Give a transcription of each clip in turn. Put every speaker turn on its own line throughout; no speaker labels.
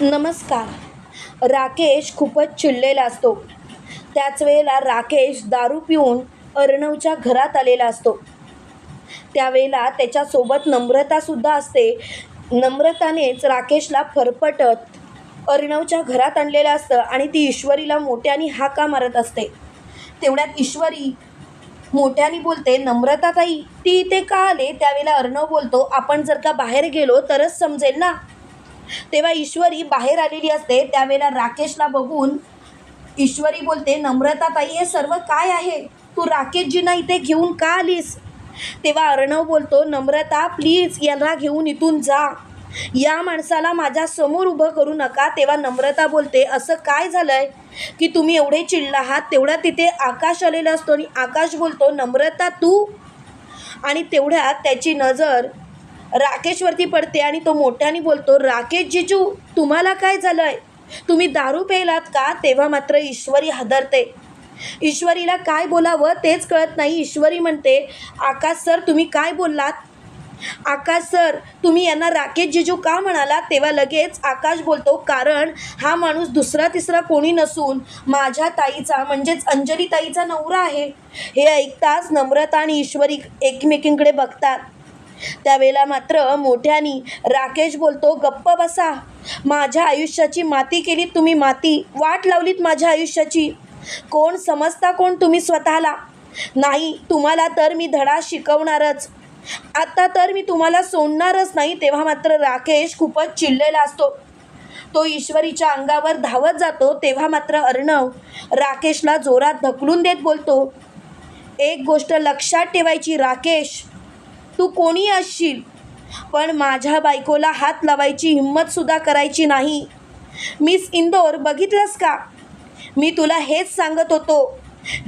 नमस्कार. राकेश खूपच चिडलेला असतो. त्याच वेळेला राकेश दारू पिऊन अर्णवच्या घरात आलेला असतो. त्यावेळेला त्याच्यासोबत नम्रतासुद्धा असते. नम्रतानेच राकेशला फरफटत अर्णवच्या घरात आणलेलं असतं आणि ती ईश्वरीला मोठ्याने हाका मारत असते. तेवढ्यात ईश्वरी मोठ्याने बोलते नम्रता ताई ती इथे का आले? त्यावेळेला अर्णव बोलतो आपण जर का बाहेर गेलो तरच समजेल ना. तेव्हा ईश्वरी बाहेर आलेली असते त्यावेळेला राकेशला बघून ईश्वरी बोलते नम्रता ताई हे सर्व काय आहे? तू राकेशजींना इथे घेऊन का आलीस? तेव्हा अर्णव बोलतो नम्रता प्लीज यांना घेऊन इथून जा. या माणसाला माझ्यासमोर उभं करू नका. तेव्हा नम्रता बोलते असं काय झालंय की तुम्ही एवढे चिडला आहात तेवढा तिथे आकाश आलेला असतो आणि आकाश बोलतो नम्रता तू? आणि तेवढ्यात त्याची नजर राकेशवरती पडते आणि तो मोठ्याने बोलतो राकेश जिजू तुम्हाला काय झालं आहे तुम्ही दारू प्यायलात का? तेव्हा मात्र ईश्वरी हादरते. ईश्वरीला काय बोलावं तेच कळत नाही. ईश्वरी म्हणते आकाश सर तुम्ही काय बोललात? आकाश सर तुम्ही यांना राकेश जिजू का म्हणालात? तेव्हा लगेच आकाश बोलतो कारण हा माणूस दुसरा तिसरा कोणी नसून माझ्या ताईचा म्हणजेच अंजली ताईचा नवरा आहे. हे ऐकताच नम्रता आणि ईश्वरी एकमेकींकडे बघतात. त्यावेळेला मात्र मोठ्यानी राकेश बोलतो गप्प बसा. माझ्या आयुष्याची माती केलीत तुम्ही माती. वाट लावलीत माझ्या आयुष्याची. कोण समजता कोण तुम्ही स्वतःला? नाही तुम्हाला तर मी धडा शिकवणारच. आता तर मी तुम्हाला सोडणारच नाही. तेव्हा मात्र राकेश खूपच चिडलेला असतो. तो ईश्वरीच्या अंगावर धावत जातो. तेव्हा मात्र अर्णव राकेशला जोरात ढकलून देत बोलतो एक गोष्ट लक्षात ठेवायची राकेश. तू कोणी असशील? पण माझ्या बायकोला हात लावायची हिंमतसुद्धा करायची नाही. मिस इंदोर बघितलंस का? मी तुला हेच सांगत होतो.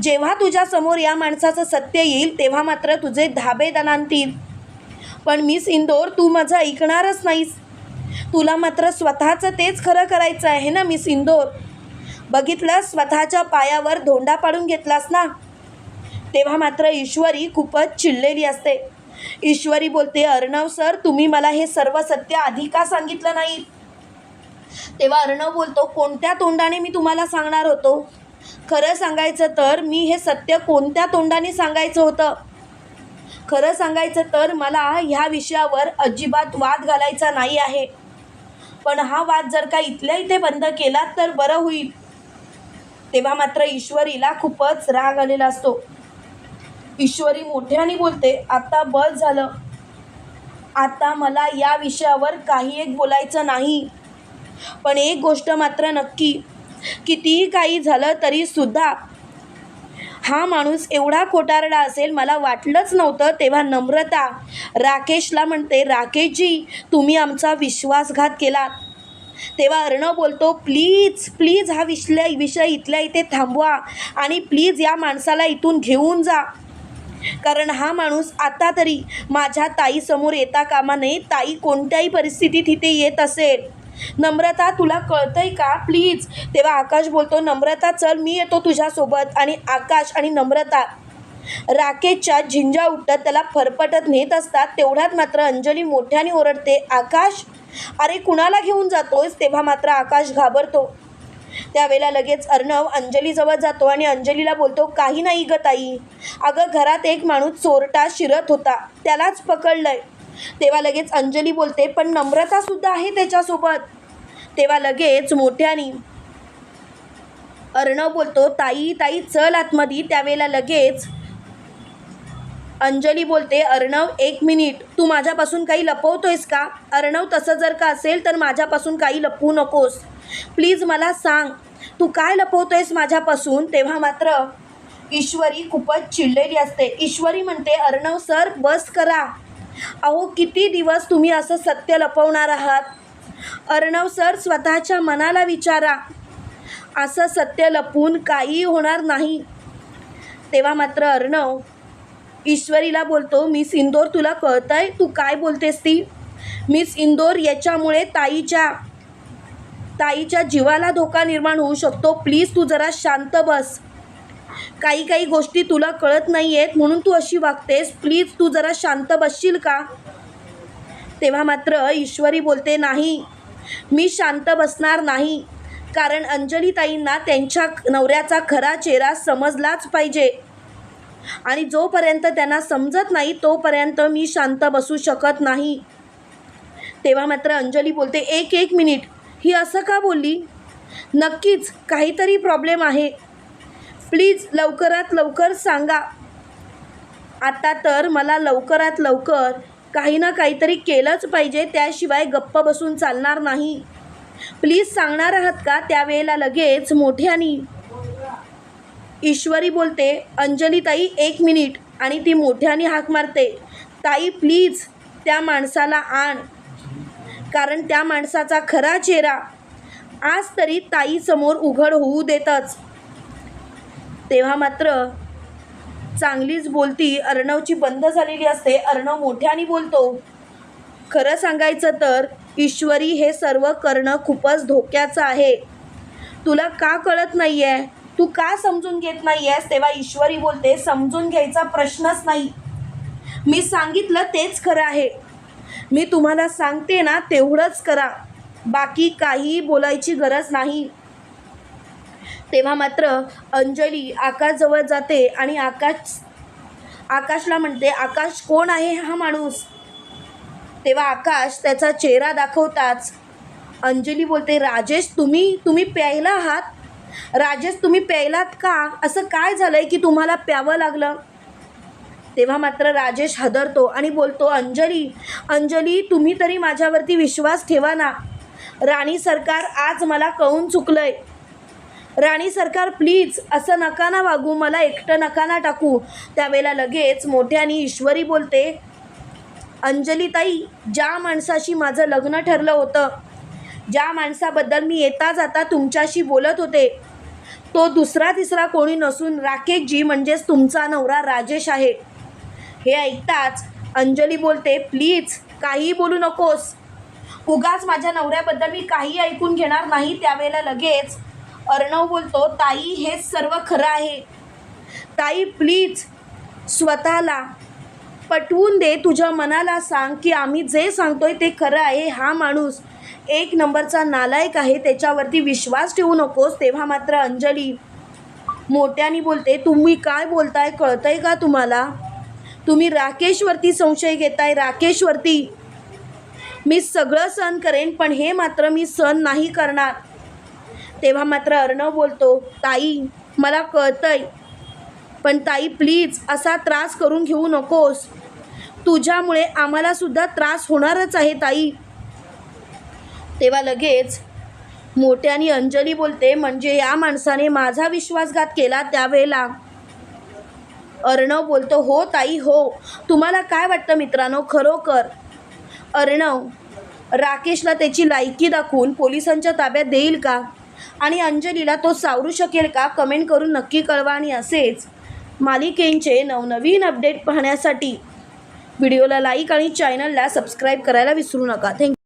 जेव्हा तुझ्यासमोर या माणसाचं सत्य येईल तेव्हा मात्र तुझे धाबे दणांतील. पण मिस इंदोर तू माझं ऐकणारच नाहीस. तुला मात्र स्वतःचं तेच खरं करायचं आहे ना मिस इंदोर? बघितलं स्वतःच्या पायावर धोंडा पाडून घेतलास ना? तेव्हा मात्र ईश्वरी खूपच चिडलेली असते. ईश्वरी बोलते अर्णव सर तुम्ही मला हे सर्व सत्य आधी का सांगितलं नाही? तेव्हा अर्णव बोलतो कोणत्या तोंडाने मी तुम्हाला सांगणार होतो? खरं सांगायचं तर मी हे सत्य कोणत्या तोंडाने सांगायचं होतं? खरं सांगायचं तर मला ह्या विषयावर अजिबात वाद घालायचा नाही आहे. पण हा वाद जर का इथल्या इथे बंद केला तर बरं होईल. तेव्हा मात्र ईश्वरीला खूपच राग आलेला असतो. ईश्वरी मोठ्याने बोलते आता बस झालं. आता मला या विषयावर काही एक बोलायचं नाही. पण एक गोष्ट मात्र नक्की कितीही काही झालं तरीसुद्धा हा माणूस एवढा खोटारडा असेल मला वाटलंच नव्हतं तेव्हा नम्रता. राकेशला म्हणते राकेशजी तुम्ही आमचा विश्वासघात केलात तेव्हा अर्णव बोलतो प्लीज प्लीज हा विषय विषय इथल्या इथे थांबवा आणि प्लीज या माणसाला इथून घेऊन जा. कारण हा माणूस आता तरी माझ्या ताईसमोर येता कामा नये. ताई कोणत्याही परिस्थितीत इथे येत असेल. नम्रता तुला कळतंय का? प्लीज. तेव्हा आकाश बोलतो नम्रता चल मी येतो तुझ्यासोबत. आणि आकाश आणि नम्रता राकेशच्या झिंजा उठत त्याला फरफटत नेत असतात. तेवढ्यात मात्र अंजली मोठ्याने ओरडते आकाश अरे कुणाला घेऊन जातोयस? तेव्हा मात्र आकाश घाबरतो. त्यावेळेला लगेच अर्णव अंजलीजवळ जातो आणि अंजलीला बोलतो काही नाही ग ताई. अगं घरात एक माणूस चोरटा शिरत होता. त्यालाच पकडलंय. तेव्हा लगेच अंजली बोलते पण नम्रतासुद्धा आहे त्याच्यासोबत. तेव्हा लगेच मोठ्यानी अर्णव बोलतो ताई ताई चल आतमध्ये. त्यावेळेला लगेच अंजली बोलते अर्णव एक मिनिट. तू माझ्यापासून काही लपवतोयस का? अर्णव तसं जर का असेल तर माझ्यापासून काही लपवू नकोस. प्लीज मला सांग तू काय लपवतोयस माझ्यापासून? तेव्हा मात्र ईश्वरी खूपच चिडलेली असते. ईश्वरी म्हणते अर्णव सर बस करा. अहो किती दिवस तुम्ही असं सत्य लपवणार आहात? अर्णव सर स्वतःच्या मनाला विचारा. असं सत्य लपवून काहीही होणार नाही. तेव्हा मात्र अर्णव ईश्वरीला बोलतो मिस इंदोर तुला कळतंय तू काय बोलतेस ती? मिस इंदोर याच्यामुळे ताईच्या ताईच्या जीवाला धोका निर्माण होऊ शकतो. प्लीज तू जरा शांत बस. काही काही गोष्टी तुला कळत नाही आहेत म्हणून तू अशी वागतेस. प्लीज तू जरा शांत बसशील का? तेव्हा मात्र ईश्वरी बोलते नाही. मी शांत बसणार नाही. कारण अंजली ताईंना त्यांच्या नवऱ्याचा खरा चेहरा समजलाच पाहिजे. आणि जोपर्यंत त्यांना समजत नाही तोपर्यंत मी शांत बसू शकत नाही. तेव्हा मात्र अंजली बोलते एक एक मिनिट. ही असं का बोलली? नक्कीच काहीतरी प्रॉब्लेम आहे. प्लीज लवकरात लवकर सांगा. आता तर मला लवकरात लवकर काही ना काहीतरी केलंच पाहिजे त्याशिवाय गप्प बसून चालणार नाही. प्लीज सांगणार आहात का? त्यावेळेला लगेच मोठ्यानी ईश्वरी बोलते अंजलीताई एक मिनिट आणि ती मोठ्याने हाक मारते ताई प्लीज त्या माणसाला आण. कारण त्या माणसाचा खरा चेहरा आज तरी ताईसमोर उघड होऊ देतच. तेव्हा मात्र चांगलीच बोलती अर्णवची बंद झालेली असते. अर्णव मोठ्याने बोलतो खरं सांगायचं तर ईश्वरी हे सर्व करणं खूपच धोक्याचं आहे. तुला का कळत नाही आहे तू का समजून घेत नाही आहेस तेव्हा ईश्वरी बोलते समजून घ्यायचा प्रश्नच नाही. मी सांगितलं तेच खरं आहे. मी तुम्हाला सांगते ना तेवढंच करा. बाकी काही बोलायची गरज नाही. तेव्हा मात्र अंजली आकाशजवळ जाते आणि आकाश आकाशला म्हणते आकाश कोण आहे हा माणूस? तेव्हा आकाश त्याचा चेहरा दाखवताच अंजली बोलते राजेश तुम्ही तुम्ही प्यायला आहात? राजेश तुम्ही प्यायलात का? असं काय झालं आहे की तुम्हाला प्यावं लागलं? तेव्हा मात्र राजेश हदरतो आणि बोलतो अंजली अंजली तुम्ही तरी माझ्यावरती विश्वास ठेवा ना. राणी सरकार आज मला कळून चुकलंय. राणी सरकार प्लीज असं नका ना वागू मला एकटं नका ना टाकू. त्यावेळेला लगेच मोठ्याने ईश्वरी बोलते अंजलीताई ज्या माणसाशी माझं लग्न ठरलं होतं ज्या माणसाबद्दल मी येता जाता तुमच्याशी बोलत होते तो दुसरा तिसरा कोणी नसून राकेशजी म्हणजेच तुमचा नवरा राजेश आहे. हे ऐकताच अंजली बोलते प्लीज काही बोलू नकोस. उगाच माझ्या नवऱ्याबद्दल मी काही ऐकून घेणार नाही त्यावेळेला लगेच. अर्णव बोलतो ताई हेच सर्व खरं आहे. ताई प्लीज स्वतःला पटवून दे. तुझ्या मनाला सांग की आम्ही जे सांगतोय ते खरं आहे. हा माणूस एक नंबरचा नालायक आहे. त्याच्यावरती विश्वास ठेवू नकोस. तेव्हा मात्र अंजली मोठ्याने बोलते तुम्ही काय बोलताय? कळतंय का तुम्हाला? तुम्ही राकेशवरती संशय घेताय राकेशवरती मी सगळं सहन करेन पण हे मात्र मी सहन नाही करणार. तेव्हा मात्र अर्णव बोलतो ताई मला कळतंय पण ताई प्लीज असा त्रास करून घेऊ नकोस. तुझ्यामुळे आम्हाला सुद्धा त्रास होणारच आहे ताई. तेव्हा लगेच मोठ्याने अंजली बोलते म्हणजे या माणसाने माझा विश्वासघात केला त्यावेळेला अर्णव बोलतो हो ताई हो. तुम्हाला काय वाटतं मित्रांनो? खरोखर अर्णव राकेशला त्याची लायकी दाखवून पोलिसांच्या ताब्यात देईल का? आणि अंजलीला तो सावरू शकेल का? कमेंट करून नक्की कळवा आणि असेच मालिकेंचे नवनवीन अपडेट पाहण्यासाठी व्हिडिओला लाईक आणि चॅनलला सबस्क्राईब करायला विसरू नका. थँक्यू